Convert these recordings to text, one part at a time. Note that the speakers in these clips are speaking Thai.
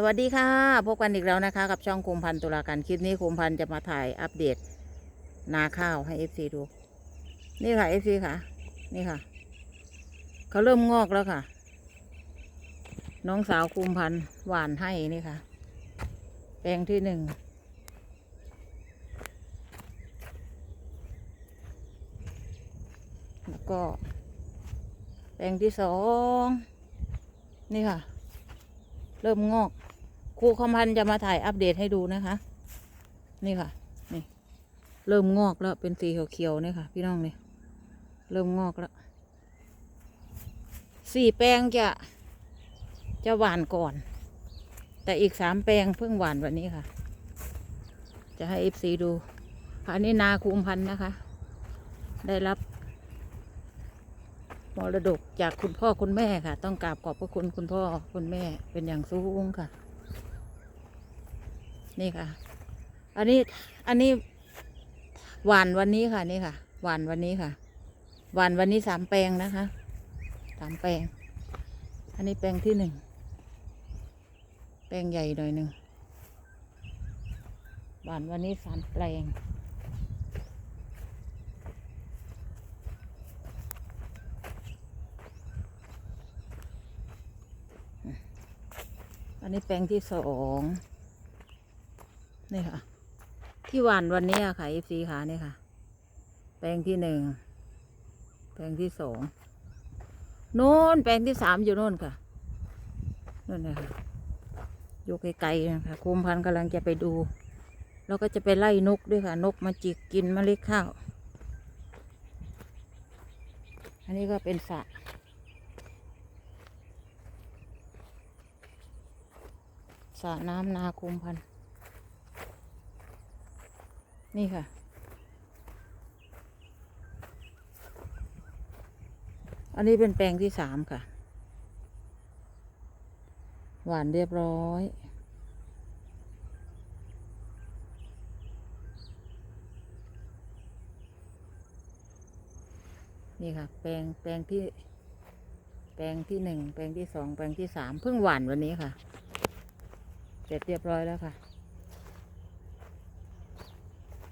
สวัสดีค่ะ พบกันอีกแล้วนะคะ กับช่องคุมพันธ์ตุลาการคลิปนี้คุมพันธ์จะมาถ่ายอัปเดต นาข้าวให้เอฟซีดู นี่ค่ะเอฟซีค่ะ นี่ค่ะ เขาเริ่มงอกแล้วค่ะ น้องสาวคุมพันธ์หวานให้นี่ค่ะ แปลงที่หนึ่งแล้วก็แปลงที่สอง นี่ค่ะ เริ่มงอกครูคำพันจะมาถ่ายอัปเดตให้ดูนะคะ นี่ค่ะ นี่ เริ่มงอกแล้วเป็นสีเขียวๆนี่ค่ะ พี่น้องนี่เริ่มงอกแล้วสี่แปลงจะจะหวานก่อน แต่อีกสามแปลงเพิ่งหวานวันนี้ค่ะ จะให้เอฟซีดูอันนี้นาคุมพันนะคะ ได้รับ มรดกจากคุณพ่อคุณแม่ค่ะ ต้องกราบขอบพระคุณคุณพ่อคุณแม่เป็นอย่างสูงค่ะ นี่ค่ะ อันนี้อันนี้หวานวันนี้ค่ะนี่ค่ะ หวานวันนี้ค่ะ หวานวันนี้สามแปลงนะคะสามแปลง อันนี้แปลงที่หนึ่งแปลงใหญ่หน่อยหนึ่งหวานวันนี้สามแปลง อันนี้แปลงที่สองนี่ค่ะ ที่หวานวันนี้ค่ะเอฟซีค่ะนี่ค่ะ แปลงที่หนึ่งแปลงที่สองโน่นแปลงที่สามอยู่โน่นค่ะนั่นนะคะอยู่ไกลๆนะคะคุมพันธ์กำลังจะไปดูแล้วก็จะไปไล่นกด้วยค่ะ นกมาจิกกินเมล็ดข้าว อันนี้ก็เป็นสระ สระน้ำนาคุมพัน นี่ค่ะ อันนี้เป็นแปลงที่สามค่ะ หวานเรียบร้อยนี่ค่ะ แปลงแปลงที่ แปลงที่หนึ่งแปลงที่สองแปลงที่สามเพิ่งหวานวันนี้ค่ะ เสร็จเรียบร้อยแล้วค่ะ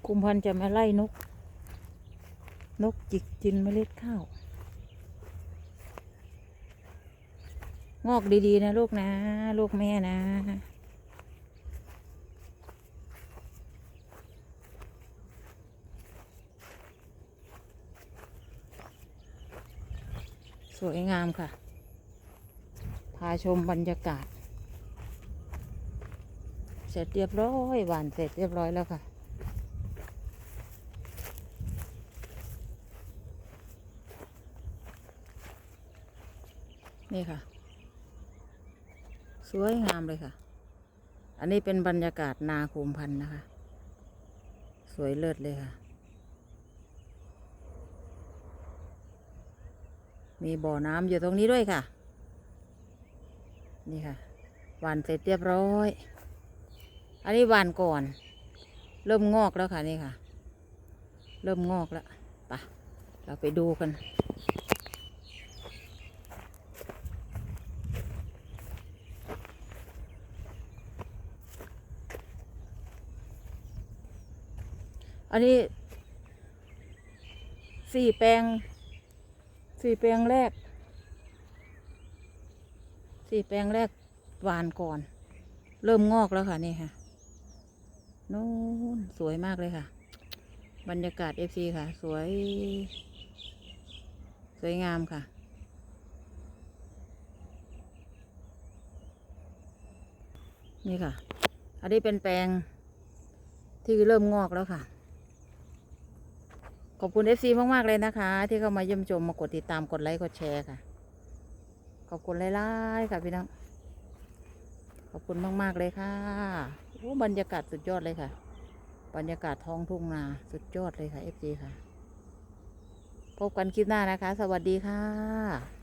คุมพันจะมาไล่นก นกจิกจินเมล็ดข้าว งอกดีๆนะลูกนะ ลูกแม่นะสวยงามค่ะ พาชมบรรยากาศ ร็จเรียบร้อยหวานเสร็จเรียบร้อยแล้วค่ะ นี่ค่ะ สวยงามเลยค่ะ อันนี้เป็นบรรยากาศนาคูมพันธ์นะคะ สวยเลิศเลยค่ะ มีบ่อน้ำอยู่ตรงนี้ด้วยค่ะ นี่ค่ะหวานเสร็จเรียบร้อย อันนี้หวานก่อน เริ่มงอกแล้วค่ะนี่ค่ะ เริ่มงอกแล้วปะเราไปดูกันอันนี้สี่แปลงสี่แปลงแรกสี่แปลงแรกหวานก่อน เริ่มงอกแล้วค่ะนี่ค่ะ นู้นสวยมากเลยค่ะ บรรยากาศเอฟซีค่ะ สวย สวยงามค่ะ นี่ค่ะ อันนี้เป็นแปลงที่เริ่มงอกแล้วค่ะ ขอบคุณเอฟซีมาก ๆ เลยนะคะ ที่เข้ามาเยี่ยมชมมากดติดตามกดไลค์กดแชร์ค่ะ ขอบคุณหลายๆค่ะพี่น้อง ขอบคุณมาก ๆ เลยค่ะ โอ้บรรยากาศสุดยอดเลยค่ะ บรรยากาศท้องทุ่งนาสุดยอดเลยค่ะเอฟซีค่ะ พบกันคลิปหน้านะคะ สวัสดีค่ะ